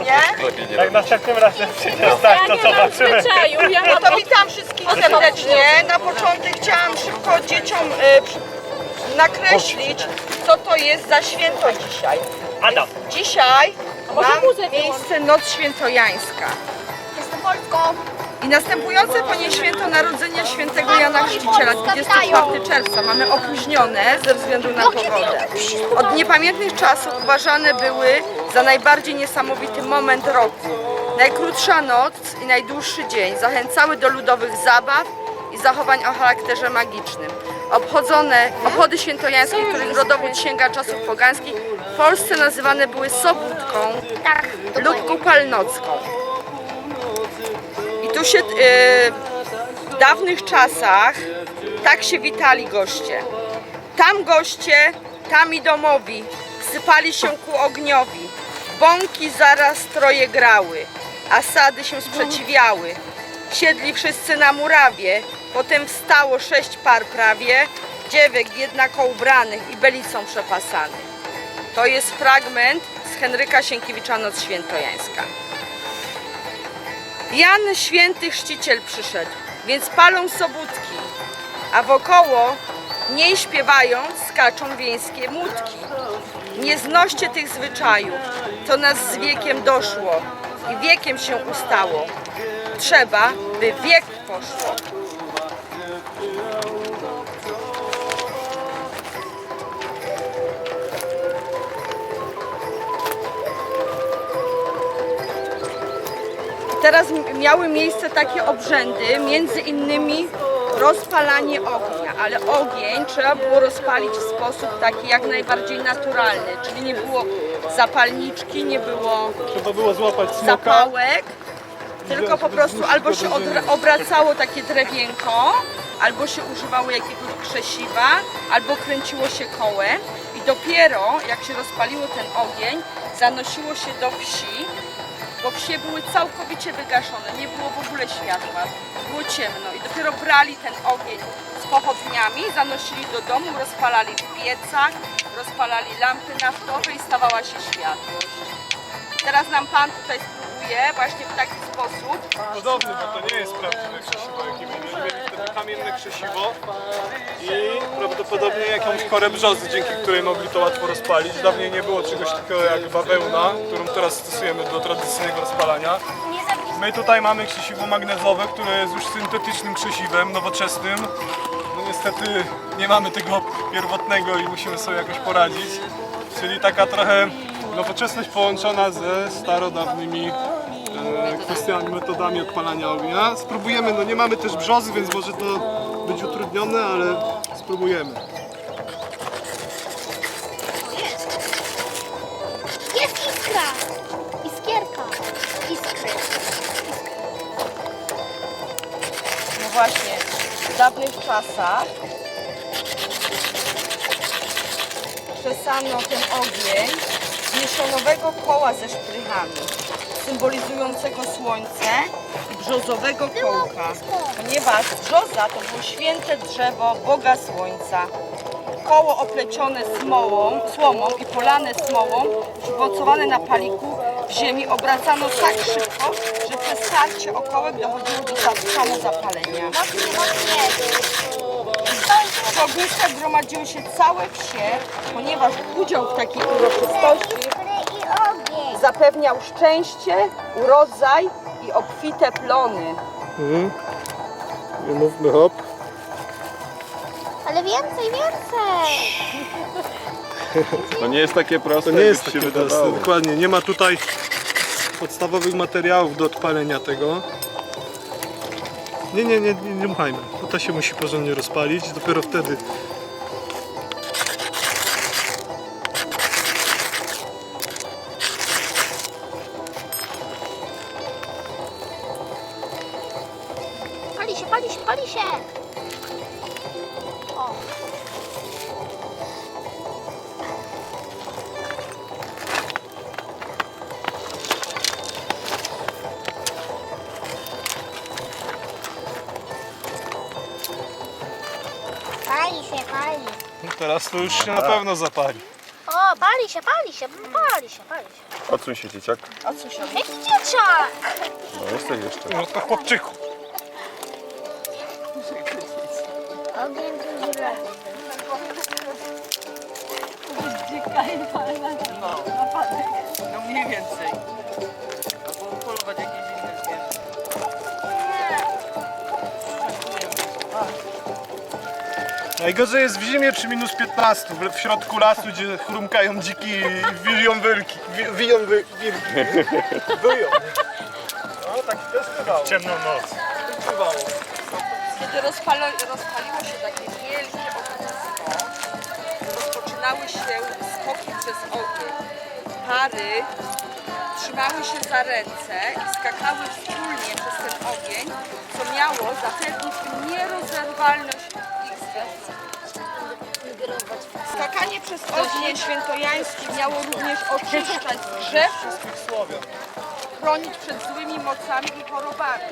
nie? Jak następnym razem przyjdziesz tak, to zobaczymy. zwyczaju, ja No to witam wszystkich serdecznie. Na początek chciałam szybko dzieciom e, przy- nakreślić, co to jest za święto dzisiaj. Adam. Dzisiaj może muzę miejsce Noc Świętojańska. Jestem Polską. I następujące po niej święto narodzenia świętego Jana Chrzciciela 24 czerwca mamy opóźnione ze względu na pogodę. Od niepamiętnych czasów uważane były za najbardziej niesamowity moment roku. Najkrótsza noc i najdłuższy dzień zachęcały do ludowych zabaw i zachowań o charakterze magicznym. Obchodzone, obchody świętojańskie, których rodowód sięga czasów pogańskich, w Polsce nazywane były sobótką Tak, lub kupalnocką. Tu się e, w dawnych czasach tak się witali goście. Tam goście, tam i domowi, sypali się ku ogniowi. Bąki zaraz troje grały, a sady się sprzeciwiały. Siedli wszyscy na murawie, potem wstało sześć par prawie, dziewek jednako ubranych i belicą przepasanych. To jest fragment z Henryka Sienkiewicza Noc Świętojańska. Jan Święty Chrzciciel przyszedł, więc palą sobótki, a wokoło, mniej śpiewając, skaczą wiejskie młódki. Nie znoście tych zwyczajów, co nas z wiekiem doszło i wiekiem się ustało. Trzeba, by wiek poszło. Teraz miały miejsce takie obrzędy, między innymi rozpalanie ognia, ale ogień trzeba było rozpalić w sposób taki jak najbardziej naturalny, czyli nie było zapalniczki, nie było Trzeba było złapać smoka. zapałek, tylko po prostu albo się odra- obracało takie drewienko, albo się używało jakiegoś krzesiwa, albo kręciło się kołem i dopiero jak się rozpaliło ten ogień, zanosiło się do wsi, bo wsie były całkowicie wygaszone, nie było w ogóle światła, było ciemno i dopiero brali ten ogień z pochodniami, zanosili do domu, rozpalali w piecach, rozpalali lampy naftowe i stawała się światłość. Teraz nam Pan tutaj spróbuje właśnie w taki sposób. Podobny, bo to nie jest prawdziwe krzesiwo, jakie mieli. Mieli wtedy kamienne krzesiwo i prawdopodobnie jakąś korę brzozy, dzięki której mogli to łatwo rozpalić. Dawniej nie było czegoś takiego jak bawełna, którą teraz stosujemy do tradycyjnego rozpalania. My tutaj mamy krzesiwo magnezowe, które jest już syntetycznym krzesiwem, nowoczesnym. No niestety nie mamy tego pierwotnego i musimy sobie jakoś poradzić. Czyli taka trochę nowoczesność połączona ze starodawnymi kwestiami, metodami odpalania ognia. Spróbujemy, no nie mamy też brzozy, więc może to być utrudnione, ale spróbujemy. Jest iskra! Iskierka. Iskry. No właśnie, w dawnych czasach przesano ten ogień z mieszanowego koła ze szprychami, symbolizującego słońce i brzozowego kołka, ponieważ brzoza to było święte drzewo Boga Słońca. Koło oplecione smołą, słomą i polane smołą, przymocowane na paliku w ziemi, obracano tak szybko, że przez starcie o kołek dochodziło do samozapalenia. W ogniskach gromadziły się całe wsie, ponieważ udział w takiej uroczystości. Zapewniał szczęście, urodzaj i obfite plony. Mhm. Nie mówmy hop. Ale więcej, więcej. To nie jest takie proste, To nie jest takie się proste, wydawało. dokładnie. Nie ma tutaj podstawowych materiałów do odpalenia tego. Nie, nie, nie, nie, nie dmuchajmy. To się musi porządnie rozpalić. Dopiero wtedy teraz to już się na pewno zapali. O, pali się, pali się, pali się, pali się. Odsuń się dzieciak. Odsuń się. Jest dzieciak. No jesteś jeszcze. No to chłopczyku. Ogień Najgorzej jest w zimie przy minus 15, w- środku lasu, gdzie chrumkają dziki i wiją wilki. Wi, wiją wy, wilki. Wyją. No tak też bywało. Ciemną noc. Bywało. Kiedy rozpalo, rozpaliło się takie wielkie ognisko, rozpoczynały się skoki przez ogień. Pary trzymały się za ręce i skakały wspólnie przez ten ogień, co miało zapewnić im nierozerwalność Skakanie przez ogień świętojański miało również oczyszczać z Słowian. chronić przed złymi mocami i chorobami.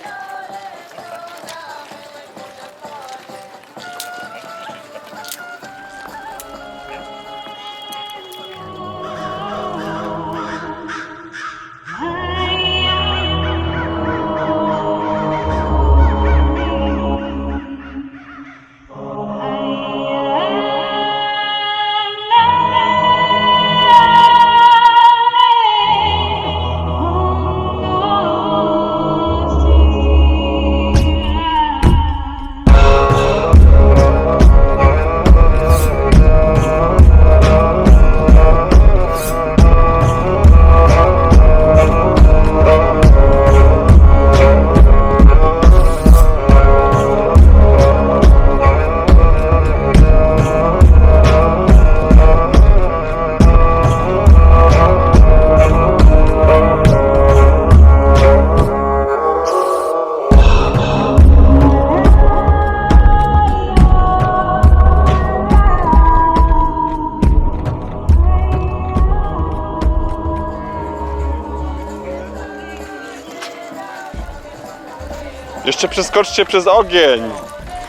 Jeszcze przeskoczcie przez ogień.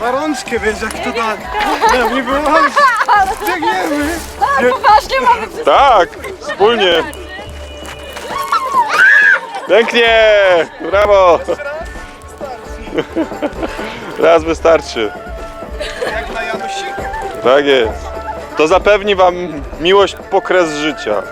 Na rączkę, wiesz jak to tak. Nie, nie było. Biegniemy. Tak, wspólnie. Pięknie! Brawo! Raz wystarczy. Jak na Janusiku. Tak jest. To zapewni wam miłość po kres życia.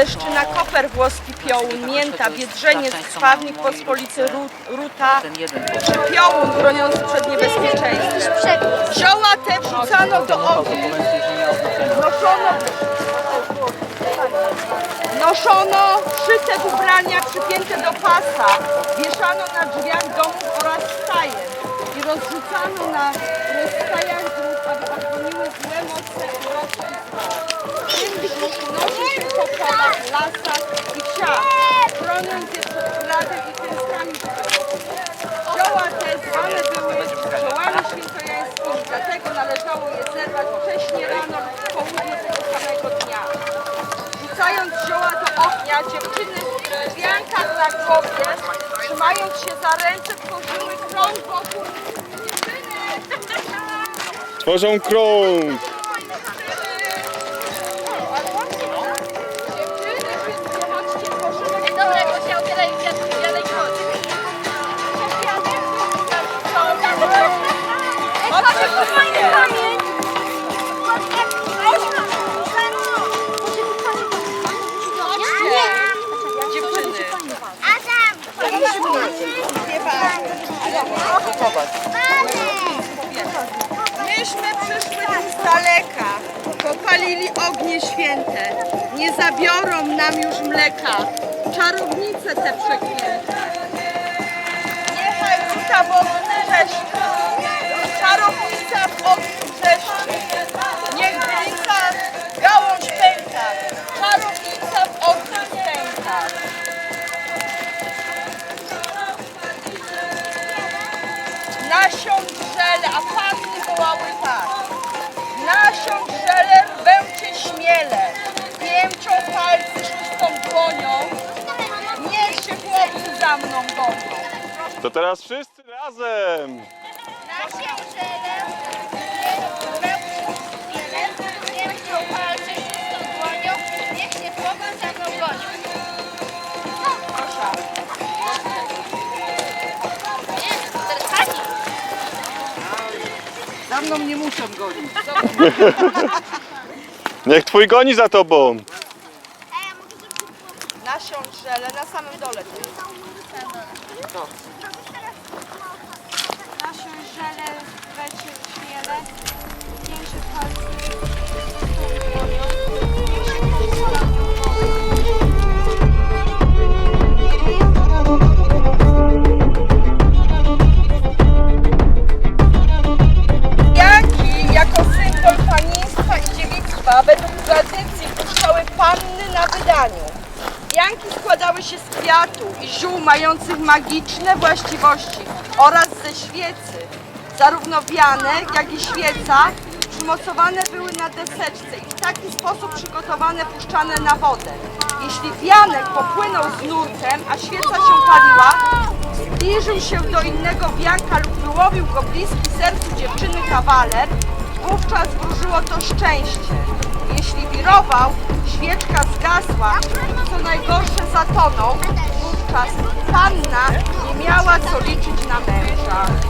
Leszczyna, koper włoski, piołun, mięta, biedrzeniec, krwawnik, pospolicy, ru- ruta, czy piołun broniący przed niebezpieczeństwem. Zioła te wrzucano do ognia, noszono, noszono szyte w ubrania przypięte do pasa, wieszano na drzwiach domów oraz stajen i rozrzucano na rozstajach dróg, aby ochroniły złe. Tym nosi się po polach, lasach i wsiach, chroniąc je przed gradem i klęskami. Zioła te zwane były ziołami świętojańskimi, dlatego należało je zerwać wcześnie rano lub w południe tego samego dnia. Rzucając zioła do ognia, dziewczyny w wiankach na głowie, trzymając się za ręce, tworzyły krąg wokół. Tworzą krąg. Myśmy przyszły tu z daleka, popalili ognie święte, nie zabiorą nam już mleka, czarownice te przeklęte. Niechaj ruta w ogniu wrzeszczy, czarownica w ogniu wrzeszczy, za mną. To teraz wszyscy razem. Niech się chłopak za mną goni. Proszę. Nie, teraz pani. Za mną nie muszą gonić. Niech twój goni za tobą. Nasiądź żele, na samym dole to jest. Naszą żelę wecie Janki jako symbol panieństwa i dziewictwa według tradycji puszczały panny na wydaniu. Janki składały się z kwiatu i ziół mających magiczne właściwości oraz ze świecy. Zarówno wianek, jak i świeca przymocowane były na deseczce i w taki sposób przygotowane puszczane na wodę. Jeśli wianek popłynął z nurtem, a świeca się paliła, zbliżył się do innego wianka lub wyłowił go bliski sercu dziewczyny kawaler, wówczas wróżyło to szczęście. Jeśli wirował, świeczka zgasła co najgorsze zatonął, wówczas panna nie miała co liczyć na męża.